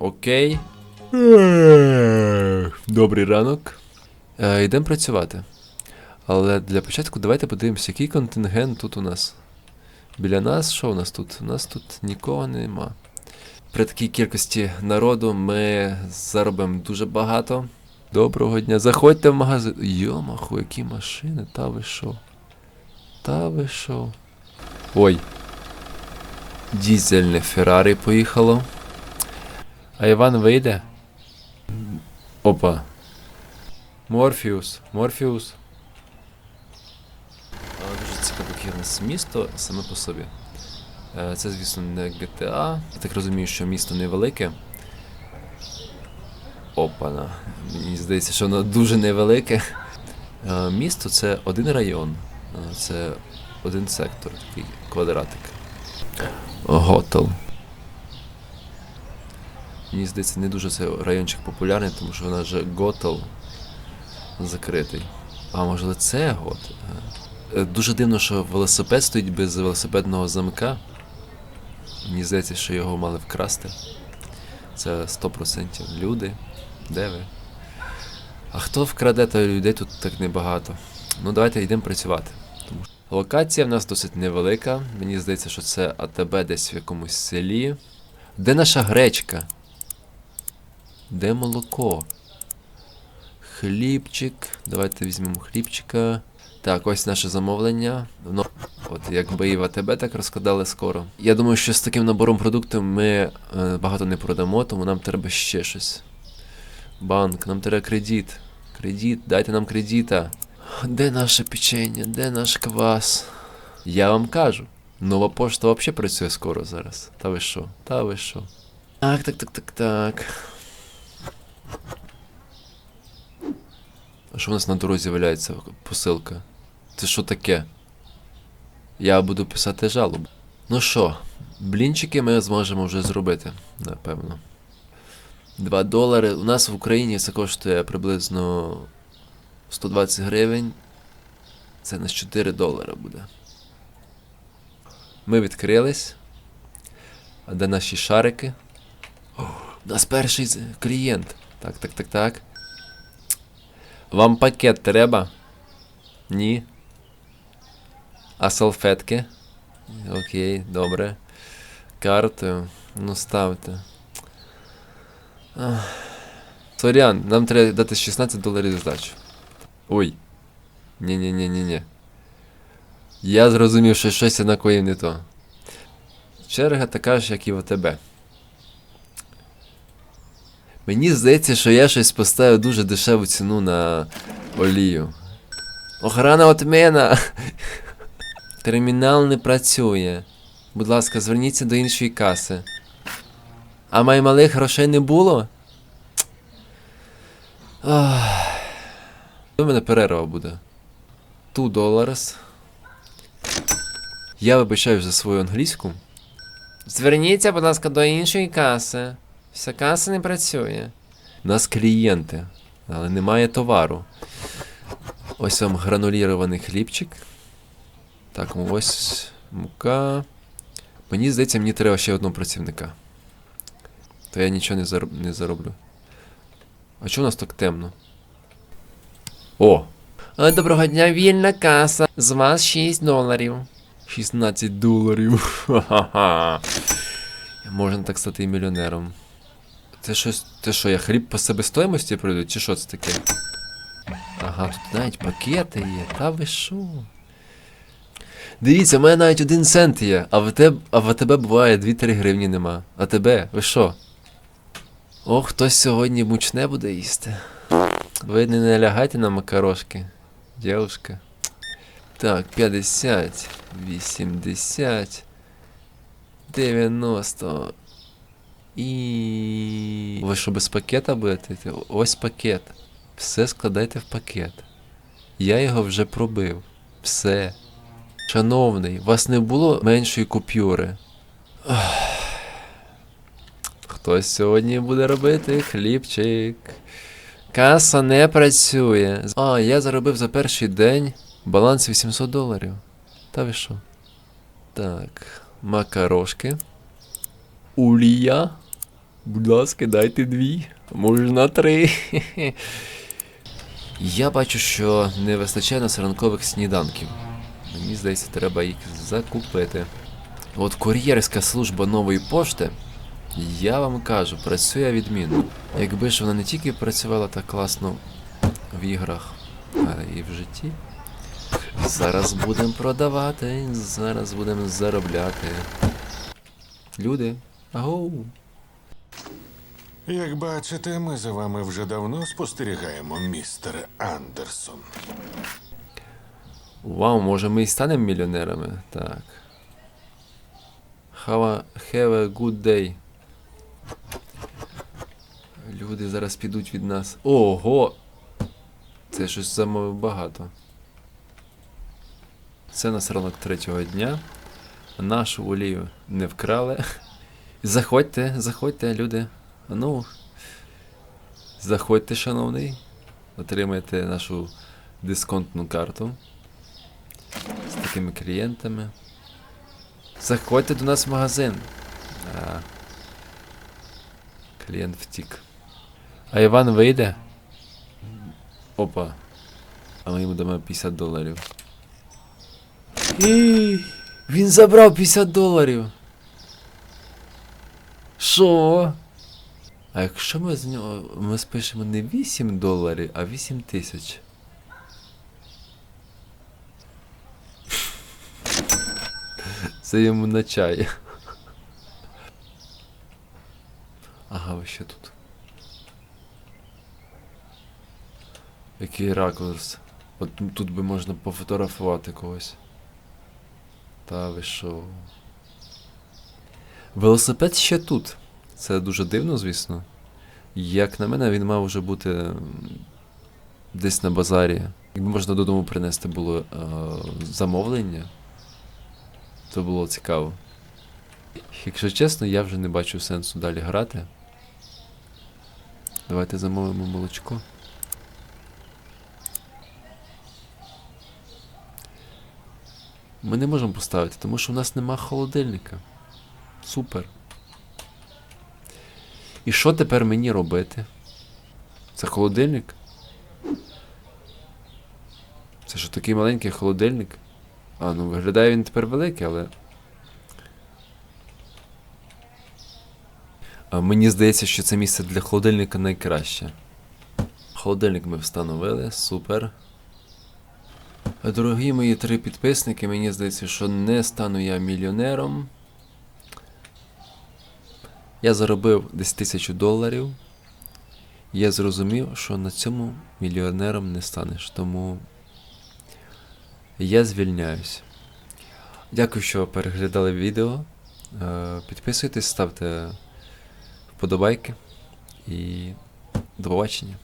Окей. Добрий ранок. Е, йдемо працювати. Але для початку давайте подивимося, який контингент тут у нас. Біля нас, що у нас тут? У нас тут нікого нема. При такій кількості народу ми заробимо дуже багато. Доброго дня. Заходьте в магазин. Йомаху, які машини, та ви що? Та ви що? Ой. Дізельне Феррарі поїхало. А Іван вийде? Опа. Морфіус, Морфіус. Дуже нас місто саме по собі. Е, Це, звісно, не GTA. Я так розумію, що місто невелике. Опана. Мені здається, що воно дуже невелике. Е, Місто це один район. Е, Це один сектор, такий квадратик. Готел. Мені здається, не дуже цей райончик популярний, тому що вона вже готел закритий. А можливо це готел? Е, Дуже дивно, що велосипед стоїть без велосипедного замка. Мені здається, що його мали вкрасти. Це 100% люди. Де ви? А хто вкраде, то людей тут так небагато. Ну, давайте йдемо працювати. Тому що локація в нас досить невелика. Мені здається, що це АТБ десь в якомусь селі. Де наша гречка? Де молоко? Хлібчик. Давайте візьмемо хлібчика. Так, ось наше замовлення. Ну, от якби і в АТБ так розкладали скоро. Я думаю, що з таким набором продуктів ми е, багато не продамо, тому нам треба ще щось. Банк, нам треба кредит. Кредит, дайте нам кредита. Де наше печення? Де наш квас? Я вам кажу. Нова пошта взагалі працює скоро зараз. Та ви що? Та ви що? Так, так, так, так, так. А що у нас на дорозі валяється посилка? Це що таке? Я буду писати жалобу. Ну що, блінчики ми зможемо вже зробити, напевно. 2 долари. У нас в Україні це коштує приблизно 120 гривень. Це на 4 долара буде. Ми відкрились. А де наші шарики? О, у нас перший клієнт. Так, так, так, так. Вам пакет треба? Ні. А салфетки? Окей, добре. Картою. Ну, ставте. Сорян, нам треба дати 16 доларів здачу. Ой. Ні-ні-ні-ні-ні. Я зрозумів, що щось я накоїв не то. Черга така ж, як і в АТБ. Мені здається, що я щось поставив дуже дешеву ціну на олію. Охрана отмена! Термінал не працює. Будь ласка, зверніться до іншої каси. А май малих грошей не було? Ах. У мене перерва буде. Ту доларс. Я вибачаю за свою англійську. Зверніться, будь ласка, до іншої каси. Вся каса не працює. У нас клієнти, але немає товару. Ось вам гранулірований хлібчик. Так, ось мука. Мені здається, мені треба ще одного працівника. То я нічого не, зароб... не зароблю. А чого у нас так темно? О! Доброго дня, вільна каса. З вас 6 доларів. 16 доларів. Ха-ха-ха. Можна так стати і мільйонером. Це щось. Це що, я хліб по себестоїмості пройду, чи що це таке? Ага, тут навіть пакети є. Та ви що? Дивіться, у мене навіть один цент є, а в тебе, а в тебе буває 2-3 гривні нема. А тебе, ви що? О, хтось сьогодні мучне буде їсти. Ви не налягайте на макарошки, дівушка. Так, 50, 80, 90. І. Ви що без пакета будете? Ось пакет. Все складайте в пакет. Я його вже пробив. Все. Шановний, вас не було меншої купюри. Хтось сьогодні буде робити хлібчик. Каса не працює. А, я заробив за перший день баланс 800 доларів. Та ви що? Так, макарошки. Улія. Будь ласка, дайте дві. Можна три. Я бачу, що не вистачає нас ранкових сніданків. Мені здається, треба їх закупити. От кур'єрська служба нової пошти, я вам кажу, працює відмінно. Якби ж вона не тільки працювала так класно в іграх, а і в житті. Зараз будемо продавати, зараз будемо заробляти. Люди, агоу. Як бачите, ми за вами вже давно спостерігаємо, містер Андерсон. Вау, може ми і станемо мільйонерами? Так. Have a, have a good day. Люди зараз підуть від нас. Ого! Це щось замовив багато. Це на ранок третього дня. Нашу олію не вкрали. Заходьте, заходьте, люди. Ну. Заходьте, шановний. Отримайте нашу дисконтну карту з такими клієнтами. Заходьте до нас в магазин. А, клієнт втік. А Іван вийде? Опа. А ми йому дамо 50 доларів. Ій, він забрав 50 доларів. Що? А якщо ми з нього ми спишемо не 8 доларів, а 8 тисяч. Це йому на чай. Ага, ви ще тут. Який ракурс. От тут би можна пофотографувати когось. Та ви що? Велосипед ще тут. Це дуже дивно, звісно. Як на мене, він мав вже бути десь на базарі. Якби можна додому принести було е, замовлення, то було цікаво. Якщо чесно, я вже не бачу сенсу далі грати. Давайте замовимо молочко. Ми не можемо поставити, тому що у нас нема холодильника. Супер. І що тепер мені робити? Це холодильник? Це що такий маленький холодильник? А, ну виглядає він тепер великий, але. А, мені здається, що це місце для холодильника найкраще. Холодильник ми встановили, супер. Дорогі мої три підписники, мені здається, що не стану я мільйонером. Я заробив десь тисячу доларів. Я зрозумів, що на цьому мільйонером не станеш, тому я звільняюсь. Дякую, що переглядали відео. Е, Підписуйтесь, ставте вподобайки і до побачення.